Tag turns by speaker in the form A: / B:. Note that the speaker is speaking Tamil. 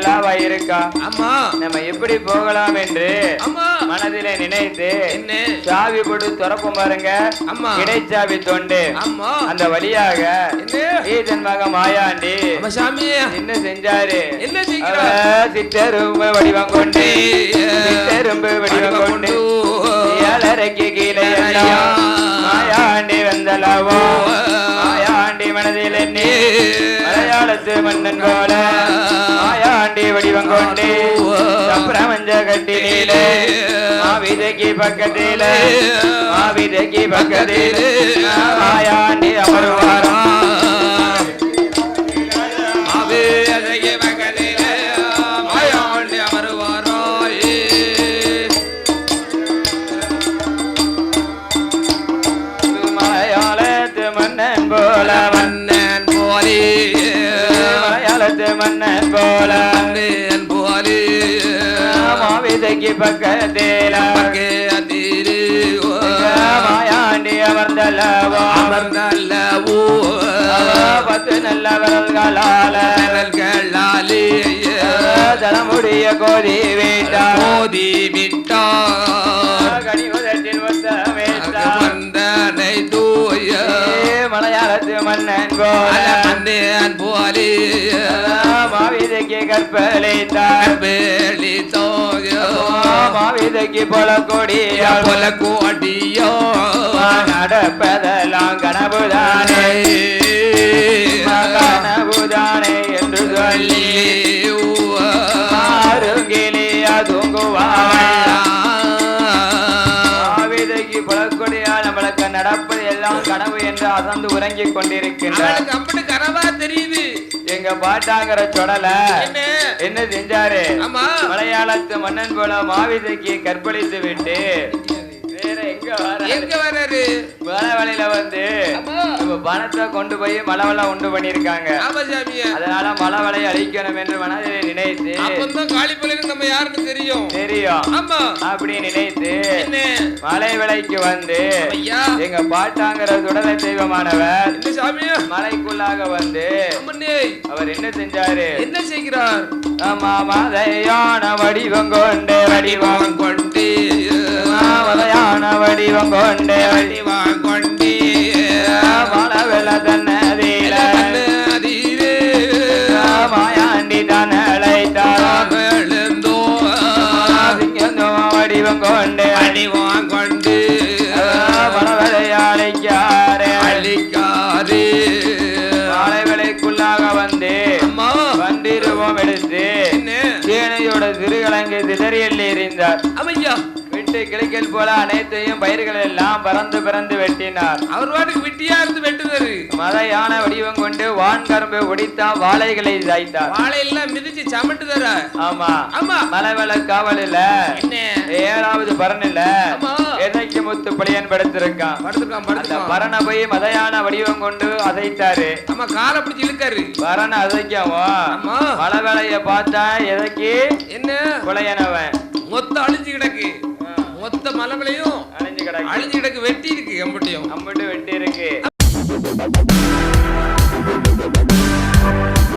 A: வந்தலாவா இருக்கா?
B: ஆமா.
A: நம்ம எப்படி போகலாம் என்று மனதிலே நினைத்து
B: என்ன?
A: சாவி போட்டு திறப்போம் பாருங்க.
B: ஆமா.
A: இடைச்சாவி தொண்டு. அந்த வழியாக
B: என்ன?
A: ஈதன் மக மாயாண்டி என்ன செஞ்சாரு.
B: என்ன
A: சித்தெரும்பு வடிவம் கொண்டு. சித்தெரும்பு வடிவம் கொண்டு. ஏழரைக்கு கீழே மாயாண்டி வந்தலவோ. மாயாண்டி மனதில் எண்ணி. காலத்து மன்னன் போல. மாயாண்டி வடிவம் கொண்டு பிரபஞ்ச கட்டிலே மாவிதைக்கு பக்கத்திலே. மாவிதைக்கு பக்கத்திலே. மாயாண்டி அமருவாராம் மன்னன் போல
B: மன்னன் போலே.
A: மாவிதைக்கு பக்கத்தில
B: பக்கே அதிரு.
A: மாயாண்டி அமர்ந்தல்லவோ.
B: அமர்ந்தல்லவோ.
A: பத்து நல்ல விரல்களால.
B: விரல்களாலே.
A: தலமுடிய கோதி விட்டார் கனிமுதட்டில் ஒத்த வேட்டார்
B: வந்தனை தூய
A: மலையாளத்து மன்னன் போல கற்பழித்தார்
B: வேலி தோயோ.
A: மாவிதைக்கு போல கொடியால்
B: போல கோடியோ
A: நடப்பதெல்லாம் கனவுதானே. கனவுதானே என்று சொல்லி ஆறுங்கிலியா தூங்குவாள் மாவிதைக்கு புலக்கொடியா நம்மளுக்கு நடப்பது எல்லாம் கனவு என்று அசந்து உறங்கிக் கொண்டிருக்கின்றார்.
B: அப்படி கனவா தெரியுது.
A: எங்க பாட்டாங்கிற சொடல.
B: என்ன?
A: செஞ்சாரு? மலையாளத்து மன்னன் போல மாவிதைக்கு கற்பழித்து விட்டு. வேற எங்க வர
B: எங்க வர்றாரு
A: மலை வழியில வந்து. இப்ப பணத்தை கொண்டு போய் மலவெல்லாம் உண்டு பண்ணிருக்காங்க அதனால மலவலை அழிக்கணும் என்று மனதில் நினைத்து
B: நம்ம யாருன்னு தெரியும்.
A: தெரியும்.
B: ஆமா.
A: அப்படி நினைத்து மலை விலைக்கு வந்து எங்க பாட்டாங்கிற சுடலை தெய்வமானவர் மலைக்குள்ளாக வந்து அவர் என்ன செஞ்சாரு?
B: என்ன செய்கிறார்?
A: ஆமா மதையான வடிவம் கொண்டு வடிவம்
B: கொண்டு அடிவான் கொண்டு.
A: மலவலை அழைக்காரே
B: அழிக்காரே
A: மாலை விலைக்குள்ளாக வந்து வண்டிருவம் எடுத்து. சேனையோட சிறுகலங்கு சிதறி எள்ளி எறிந்தார்.
B: அமையா.
A: விட்டு கிளைக்கல் போல அனைத்தையும் பயிர்கள் எல்லாம் பறந்து பறந்து வெட்டினார்.
B: அவர் பாட்டுக்கு வெட்டியா இருந்து வெட்டுதாரு
A: மதையான வடிவம் கொண்டு வான் கரும்பை ஒடித்தா வாழைகளை சாய்த்தார்
B: வாழையெல்லாம் மிதிச்சு சமட்டுதாரா?
A: ஆமா.
B: ஆமா.
A: மலைவள காவலில்
B: என்ன?
A: ஏழாவது பரனில்
B: ஆமா.
A: எதைக்கு முத்து பழியன் படுத்திருக்கான்.
B: படுத்துருக்கான்
A: பரனை போய் மதையான வடிவம் கொண்டு அதைத்தாரு
B: ஆமா காலை பிடிச்சு இழுக்காரு.
A: பரனை அதைக்கவும்
B: ஆமா.
A: மலை வேலைய பார்த்தா எதைக்கு
B: என்ன?
A: கொலையன பூத்த மலவிலையும் அழிஞ்சு கிடக்கு. வெட்டி இருக்கு எம்பட்டியும். எம்பட்டும் வெட்டி இருக்கு.